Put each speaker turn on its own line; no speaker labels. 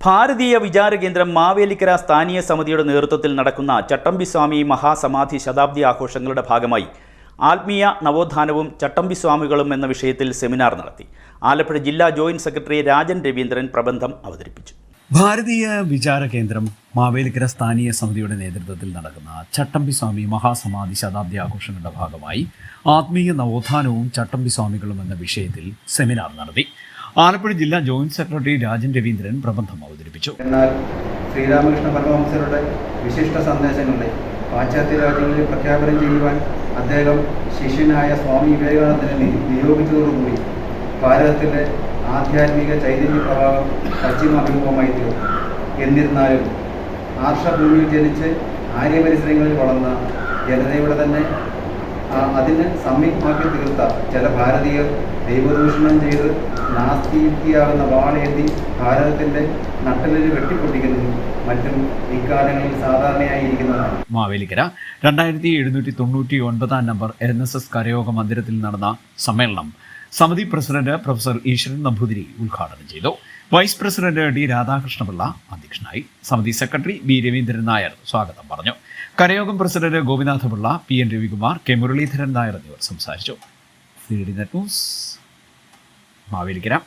ഭാരതീയ വിചാര കേന്ദ്രം മാവേലിക്കര സ്ഥാനീയ സമിതിയുടെ നേതൃത്വത്തിൽ നടക്കുന്ന ചട്ടമ്പിസ്വാമി മഹാസമാധി ശതാബ്ദി ആഘോഷങ്ങളുടെ ഭാഗമായി ആത്മീയ നവോത്ഥാനവും ചട്ടമ്പിസ്വാമികളും എന്ന വിഷയത്തിൽ സെമിനാർ നടത്തി. ആലപ്പുഴ ജില്ലാ ജോയിന്റ് സെക്രട്ടറി രാജൻ രവീന്ദ്രൻ പ്രബന്ധം അവതരിപ്പിച്ചു.
ഭാരതീയ വിചാര കേന്ദ്രം മാവേലിക്കര സ്ഥാനീയ സമിതിയുടെ നേതൃത്വത്തിൽ നടക്കുന്ന ചട്ടമ്പിസ്വാമി മഹാസമാധി ശതാബ്ദി ആഘോഷങ്ങളുടെ ഭാഗമായി ആത്മീയ നവോത്ഥാനവും ചട്ടമ്പിസ്വാമികളും എന്ന വിഷയത്തിൽ സെമിനാർ നടത്തി. ആലപ്പുഴ ജില്ലാ ജോയിന്റ് സെക്രട്ടറി രാജൻ രവീന്ദ്രൻ പ്രബന്ധം അവതരിപ്പിച്ചു.
എന്നാൽ ശ്രീരാമകൃഷ്ണ പരമഹംസരുടെ വിശിഷ്ട സന്ദേശങ്ങളെ പാശ്ചാത്യ രാജ്യങ്ങളിൽ പ്രഖ്യാപനം ചെയ്യുവാൻ അദ്ദേഹം ശിഷ്യനായ സ്വാമി വിവേകാനന്ദനെ നിയോഗിച്ചതോടുകൂടി ഭാരതത്തിലെ ആധ്യാത്മിക ചൈതന്യ പ്രഭാവം പശ്ചിമാഭിമുഖമായി തീർന്നു. എന്നിരുന്നാലും ആർഷഭൂമിയിൽ ജനിച്ച് ആര്യപരിസരങ്ങളിൽ വളർന്ന ജനതയുടെ തന്നെ അതിന് സംയുക്തമാക്കി തീർത്ത ചില ഭാരതീയർ ദൈവദൂഷണം ചെയ്ത് നാസ്തിയാകുന്ന വാളേന്തി ഭാരതത്തിന്റെ നട്ടലിന് വെട്ടിപ്പൊട്ടിക്കുന്നതും മറ്റും ഇക്കാലങ്ങളിൽ സാധാരണയായിരിക്കുന്നതാണ്
മാവേലിക്കര രണ്ടായിരത്തി എഴുന്നൂറ്റി തൊണ്ണൂറ്റി ഒൻപതാം നമ്പർ എൻ എസ് എസ് കരയോഗ മന്ദിരത്തിൽ നടന്ന സമ്മേളനം. സമിതി പ്രസിഡന്റ് പ്രൊഫസർ ഈശ്വരൻ നമ്പൂതിരി ഉദ്ഘാടനം ചെയ്തു. വൈസ് പ്രസിഡന്റ് ഡി രാധാകൃഷ്ണപിള്ള അധ്യക്ഷനായി സമിതി സെക്രട്ടറി ബി രവീന്ദ്രൻ നായർ സ്വാഗതം പറഞ്ഞു. കരയോഗം president Gopinathapillai P N Ravikumar K Muraleedharan Nair എന്നിവർ സംസാരിച്ചു. ന്യൂസ് മാവേലിക്കര.